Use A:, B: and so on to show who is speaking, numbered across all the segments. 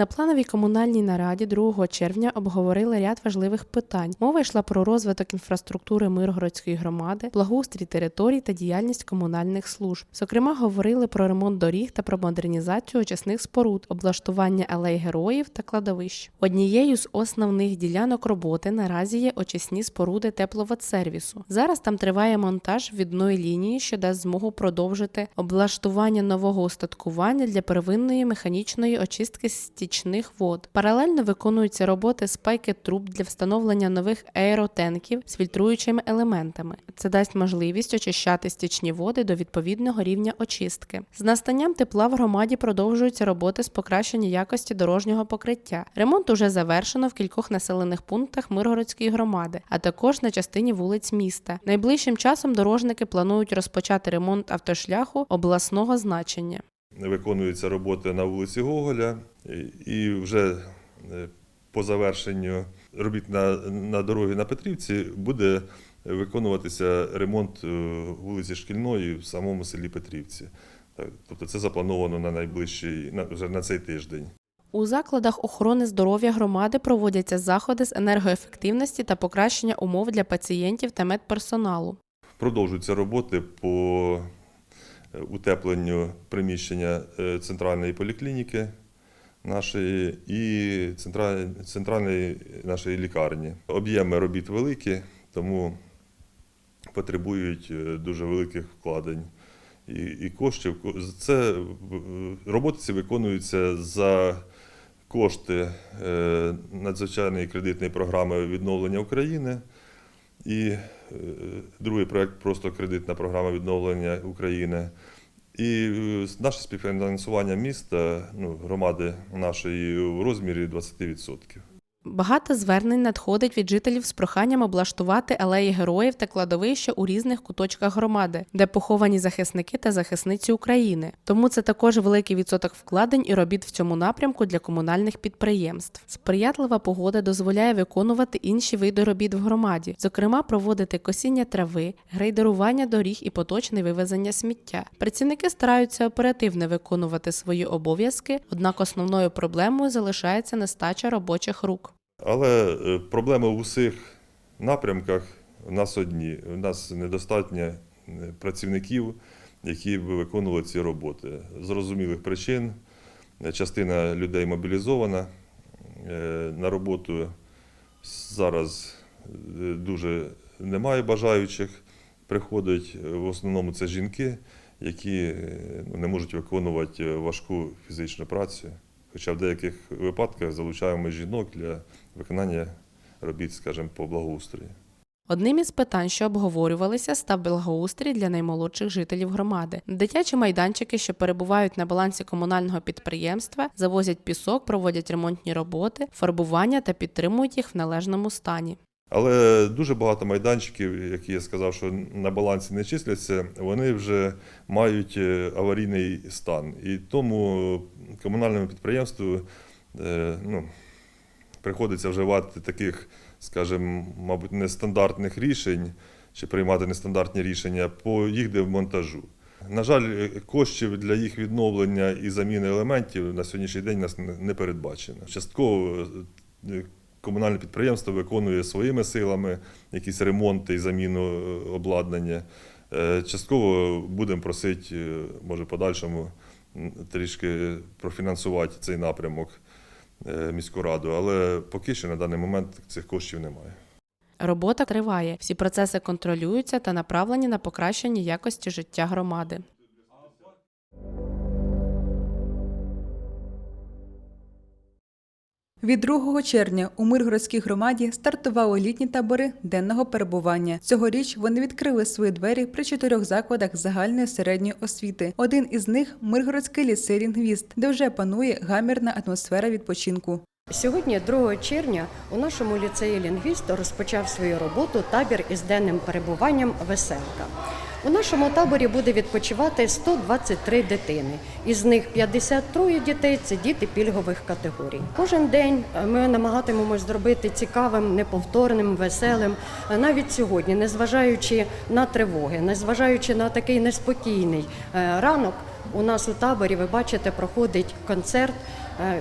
A: На плановій комунальній нараді 2 червня обговорили ряд важливих питань. Мова йшла про розвиток інфраструктури Миргородської громади, благоустрій територій та діяльність комунальних служб. Зокрема, говорили про ремонт доріг та про модернізацію очисних споруд, облаштування алей героїв та кладовищ. Однією з основних ділянок роботи наразі є очисні споруди тепловодсервісу. Зараз там триває монтаж відної лінії, що дасть змогу продовжити облаштування нового устаткування для первинної механічної очистки стічних вод. Паралельно виконуються роботи спайки труб для встановлення нових аеротенків з фільтруючими елементами. Це дасть можливість очищати стічні води до відповідного рівня очистки. З настанням тепла в громаді продовжуються роботи з покращення якості дорожнього покриття. Ремонт уже завершено в кількох населених пунктах Миргородської громади, а також на частині вулиць міста. Найближчим часом дорожники планують розпочати ремонт автошляху обласного значення.
B: Виконуються роботи на вулиці Гоголя, і- вже е, по завершенню робіт на, на дорогі на Петрівці буде виконуватися ремонт е, вулиці Шкільної в самому селі Петрівці. Так, Тобто це заплановано на найближчий на, вже на цей тиждень.
A: У закладах охорони здоров'я громади проводяться заходи з енергоефективності та покращення умов для пацієнтів та медперсоналу.
B: Продовжуються роботи по утепленню приміщення е, центральної поліклініки нашої і центральної нашої лікарні. Об'єми робіт великі, тому потребують е, дуже великих вкладень і, і коштів. Це е, роботи виконуються за кошти е, надзвичайної кредитної програми відновлення України. І е, другий проект просто кредитна програма відновлення України. І е, наше співфінансування міста, ну, громади нашої в розмірі 20%.
A: Багато звернень надходить від жителів з проханням облаштувати алеї героїв та кладовища у різних куточках громади, де поховані захисники та захисниці України. Тому це також великий відсоток вкладень і робіт в цьому напрямку для комунальних підприємств. Сприятлива погода дозволяє виконувати інші види робіт в громаді, зокрема проводити косіння трави, грейдерування доріг і поточне вивезення сміття. Працівники стараються оперативно виконувати свої обов'язки, однак основною проблемою залишається нестача робочих рук.
B: Але е, проблеми в усіх напрямках у нас одні. У нас недостатньо е, працівників, які б виконували ці роботи. З зрозумілих причин частина людей мобілізована. Е, На роботу зараз дуже немає бажаючих. Приходять в основному це жінки, які не можуть виконувати важку фізичну працю. Хоча в деяких випадках залучаємо жінок для виконання робіт, скажімо, по благоустрою.
A: Одним із питань, що обговорювалися, став благоустрій для наймолодших жителів громади. Дитячі майданчики, що перебувають на балансі комунального підприємства, завозять пісок, проводять ремонтні роботи, фарбування та підтримують їх в належному стані.
B: Але дуже багато майданчиків, які я сказав, що на балансі не числяться, вони вже мають е, аварійний стан. І тому комунальному підприємству е, ну, приходиться вживати таких, скажімо, мабуть, нестандартних рішень чи приймати нестандартні рішення по їх демонтажу. На жаль, е, коштів для їх відновлення і заміни елементів на сьогоднішній день у нас не передбачено. Частково комунальне підприємство виконує своїми силами якісь ремонти і заміну е, обладнання. Е, Частково будемо просити, е, може, подальшому трішки профінансувати цей напрямок міську раду, але поки що на даний момент цих коштів немає.
A: Робота триває, всі процеси контролюються та направлені на покращення якості життя громади.
C: Від 2 червня у Миргородській громаді стартували літні табори денного перебування. Цьогоріч вони відкрили свої двері при чотирьох закладах загальної середньої освіти. Один із них Миргородський ліцей лінгвіст, де вже панує гамірна атмосфера відпочинку.
D: Сьогодні, 2 червня, у нашому ліцеї лінгвісту розпочав свою роботу табір із денним перебуванням Веселка. У нашому таборі буде відпочивати 123 дитини. Із них 53 дітей це діти пільгових категорій. Кожен день е, ми намагатимемось зробити цікавим, неповторним, веселим. Е, Навіть сьогодні, незважаючи на тривоги, незважаючи на такий неспокійний е, ранок, у нас у таборі, ви бачите, проходить концерт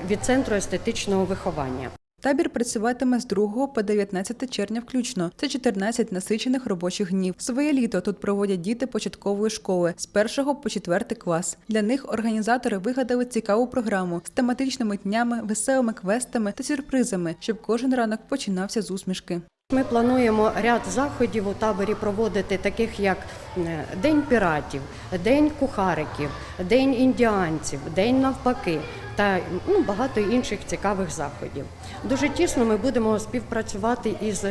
D: від центру естетичного виховання.
C: Табір працюватиме з 2 по 19 червня включно. Це 14 насичених робочих днів. Своє літо тут проводять діти початкової школи з 1 по 4 клас. Для них організатори вигадали цікаву програму з тематичними днями, веселими квестами та сюрпризами, щоб кожен ранок починався з усмішки.
D: Ми плануємо ряд заходів у таборі проводити, таких як е, День піратів, День кухариків, День індіанців, День навпаки та ну, багато інших цікавих заходів. Дуже тісно ми будемо співпрацювати із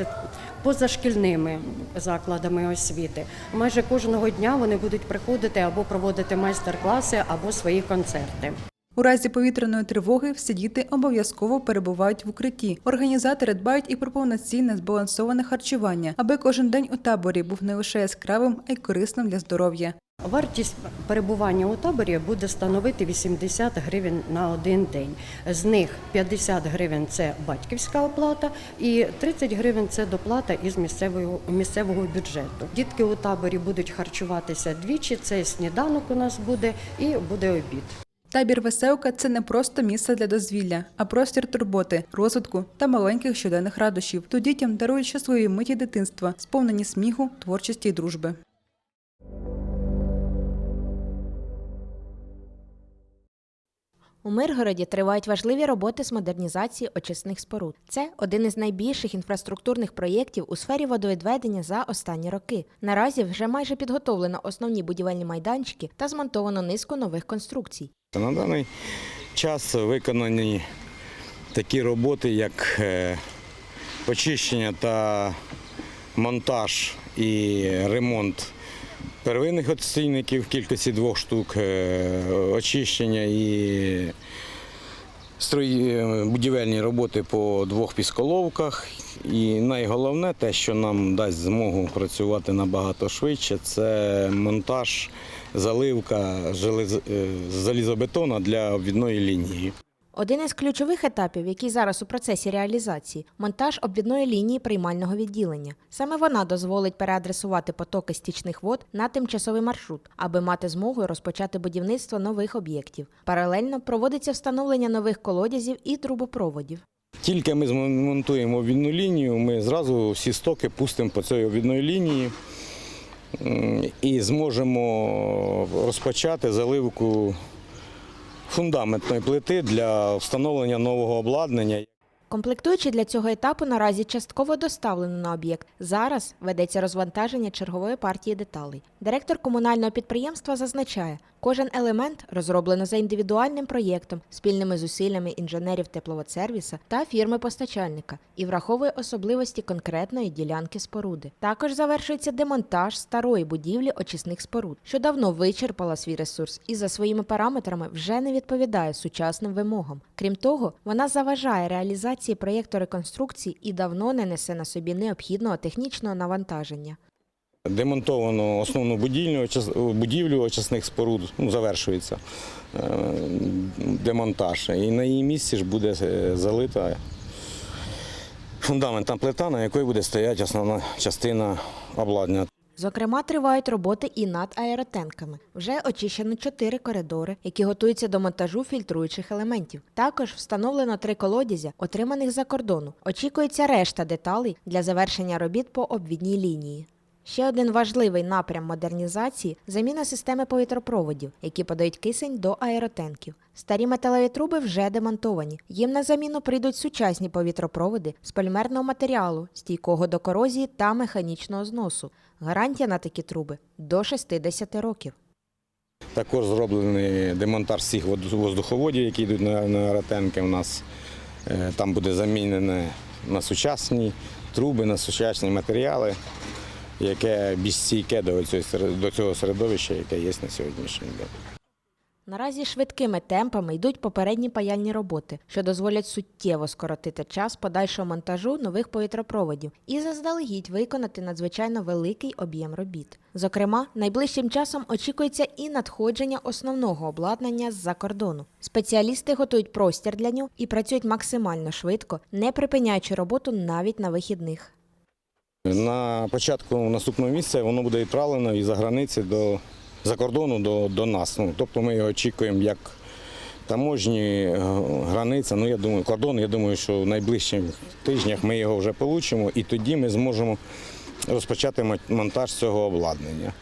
D: позашкільними закладами освіти. Майже кожного дня вони будуть приходити або проводити майстер-класи, або свої концерти.
C: У разі повітряної тривоги всі діти обов'язково перебувають в укритті. Організатори дбають і про повноцінне збалансоване харчування, аби кожен день у таборі був не лише яскравим, а й корисним для здоров'я.
D: Вартість перебування у таборі буде становити 80 гривень на один день. З них 50 гривень це батьківська оплата, і 30 гривень це доплата із місцевого місцевого бюджету. Дітки у таборі будуть харчуватися двічі. Це сніданок у нас буде і буде обід.
C: Табір веселка це не просто місце для дозвілля, а простір турботи, розвитку та маленьких щоденних радощів. Тут дітям дарують щасливі миті дитинства, сповнені сміху, творчості й дружби.
E: У Миргороді тривають важливі роботи з модернізації очисних споруд. Це один із найбільших інфраструктурних проєктів у сфері водовідведення за останні роки. Наразі вже майже підготовлено основні будівельні майданчики та змонтовано низку нових конструкцій.
F: На даний час виконані такі роботи, як е, очищення та монтаж і ремонт первинних оцінників в кількості двох штук, е, очищення і е, будівельні роботи по двох пісколовках. І найголовне, те, що нам дасть змогу працювати набагато швидше, це монтаж, заливка е, залізобетона для обвідної лінії.
E: Один із ключових етапів, який зараз у процесі реалізації монтаж обвідної лінії приймального відділення. Саме вона дозволить переадресувати потоки стічних вод на тимчасовий маршрут, аби мати змогу розпочати будівництво нових об'єктів. Паралельно проводиться встановлення нових колодязів і трубопроводів.
F: Тільки ми змонтуємо обвідну лінію, ми зразу всі стоки пустимо по цій обвідної лінії і зможемо розпочати заливку фундаментної плити для встановлення нового обладнання.
E: Комплектуючі для цього етапу наразі частково доставлено на об'єкт. Зараз ведеться розвантаження чергової партії деталей. Директор комунального підприємства зазначає, кожен елемент розроблено за індивідуальним проєктом, спільними зусиллями інженерів тепловодсервіса та фірми-постачальника і враховує особливості конкретної ділянки споруди. Також завершується демонтаж старої будівлі очисних споруд, що давно вичерпала свій ресурс і за своїми параметрами вже не відповідає сучасним вимогам. Крім того, вона заважає реалізації проєкту реконструкції і давно не несе на собі необхідного технічного навантаження.
F: Демонтовано основну будівлю, будівлю очисних споруд, ну, завершується е, демонтаж. І на її місці ж буде е, залита фундаментна плита, на якій буде стояти основна частина обладнання.
E: Зокрема, тривають роботи і над аеротенками. Вже очищено чотири коридори, які готуються до монтажу фільтруючих елементів. Також встановлено три колодязя, отриманих за кордону. Очікується решта деталей для завершення робіт по обвідній лінії. Ще один важливий напрям модернізації заміна системи повітропроводів, які подають кисень до аеротенків. Старі металеві труби вже демонтовані. Їм на заміну прийдуть сучасні повітропроводи з полімерного матеріалу, стійкого до корозії та механічного зносу. Гарантія на такі труби до 60 років.
F: Також зроблений демонтаж всіх вод- воздуховодів, які йдуть на, аеротенки. У нас Е, там буде замінено на сучасні труби, на сучасні матеріали, яке більш стійке до цього, серед- до цього середовища, яке є на сьогоднішній день.
E: Наразі швидкими темпами йдуть попередні паяльні роботи, що дозволять суттєво скоротити час подальшого монтажу нових повітропроводів і заздалегідь виконати надзвичайно великий об'єм робіт. Зокрема, найближчим часом очікується і надходження основного обладнання з-за кордону. Спеціалісти готують простір для нього і працюють максимально швидко, не припиняючи роботу навіть на вихідних.
F: На початку наступного місяця воно буде відправлено і за границі до за кордону до, до нас. Ну, тобто ми його очікуємо як таможні е, границя. Ну я думаю, кордон. Я думаю, що в найближчих тижнях ми його вже получимо, і тоді ми зможемо розпочати монтаж цього обладнання.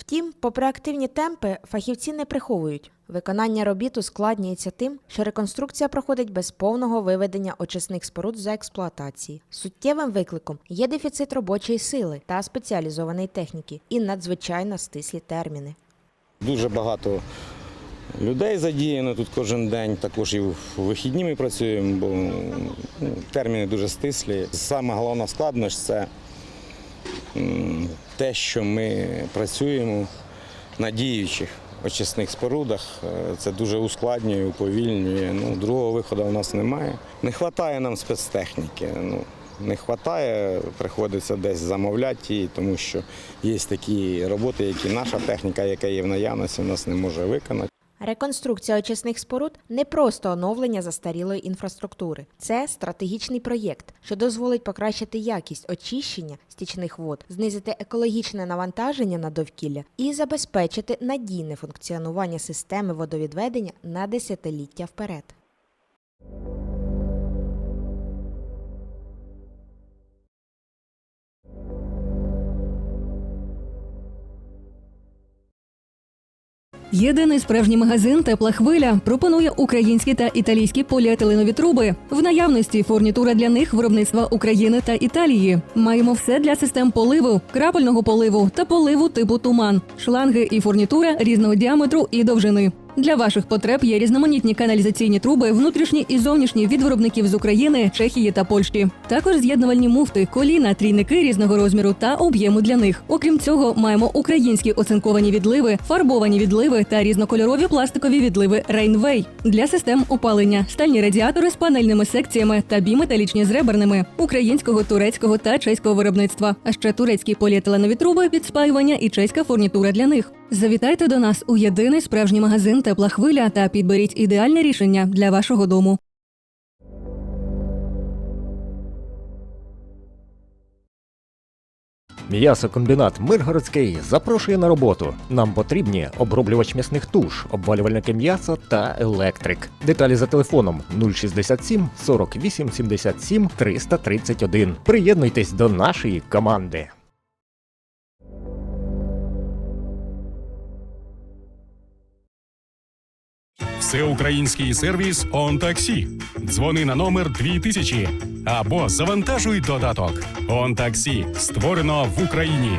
E: Втім, попри активні темпи, фахівці не приховують. Виконання робіт ускладнюється тим, що реконструкція проходить без повного виведення очисних споруд за експлуатації. Суттєвим викликом є дефіцит робочої сили та спеціалізованої техніки і надзвичайно стислі терміни.
F: Дуже багато людей задіяно тут кожен день. Також і в вихідні ми працюємо, бо ну, терміни дуже стислі. Саме головна складність це те, що ми працюємо на діючих очисних спорудах. Е, Це дуже ускладнює, уповільнює. Ну, другого виходу у нас немає. Не вистачає нам спецтехніки. Ну, не вистачає, приходиться десь замовляти її, тому що є такі роботи, які наша техніка, яка є в наявності, у нас не може виконати.
E: Реконструкція очисних споруд не просто оновлення застарілої інфраструктури. Це стратегічний проєкт, що дозволить покращити якість очищення стічних вод, знизити екологічне навантаження на довкілля і забезпечити надійне функціонування системи водовідведення на десятиліття вперед.
G: Єдиний справжній магазин Тепла хвиля пропонує українські та італійські поліетиленові труби. В наявності фурнітура для них виробництва України та Італії. Маємо все для систем поливу, крапельного поливу та поливу типу туман, шланги і фурнітура різного діаметру і довжини. Для ваших потреб є різноманітні каналізаційні труби, внутрішні і зовнішні від виробників з України, Чехії та Польщі. Також з'єднувальні муфти, коліна, трійники різного розміру та об'єму для них. Окрім цього, маємо українські оцинковані відливи, фарбовані відливи та різнокольорові пластикові відливи Rainway для систем опалення, стальні радіатори з панельними секціями та біметалічні з реберними українського, турецького та чеського виробництва. А ще турецькі поліетиленові труби під спаювання і чеська фурнітура для них. Завітайте до нас у єдиний справжній магазин Тепла хвиля та підберіть ідеальне рішення для вашого дому.
H: М'ясокомбінат Миргородський запрошує на роботу. Нам потрібні оброблювач м'ясних туш, обвалювальники м'яса та електрик. Деталі за телефоном 067 48 77 331. Приєднуйтесь до нашої команди.
I: Всеукраїнський сервіс «ОнТаксі». Дзвони на номер 2000 або завантажуй додаток. «ОнТаксі» створено в Україні.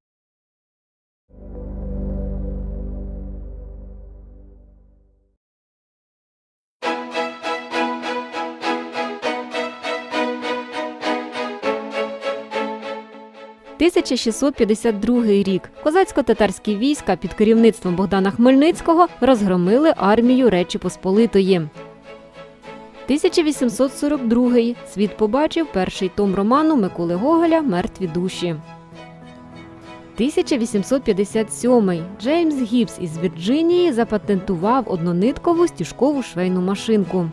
J: – 1652 рік. Козацько-татарські війська під керівництвом Богдана Хмельницького розгромили армію Речі Посполитої. 1842 світ побачив перший том роману Миколи Гоголя Мертві душі. 1857 Джеймс Гібс із Вірджинії запатентував однониткову стіжкову швейну машинку.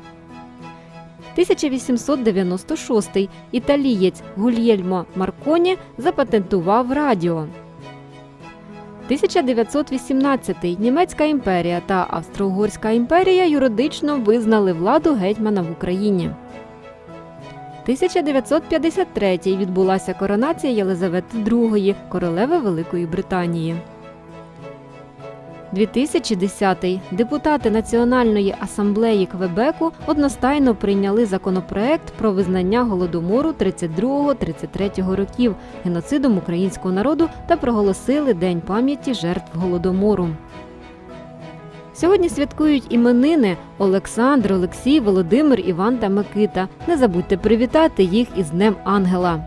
J: 1896 італієць Гульєльмо Марконі запатентував радіо. 1918 Німецька імперія та Австро-Угорська імперія юридично визнали владу гетьмана в Україні. 1953 відбулася коронація Єлизавети II, королеви Великої Британії. 2010. Депутати Національної асамблеї Квебеку одностайно прийняли законопроект про визнання голодомору 32-33 років геноцидом українського народу та проголосили День пам'яті жертв голодомору. Сьогодні святкують іменини Олександр, Олексій, Володимир, Іван та Микита. Не забудьте привітати їх із Днем Ангела.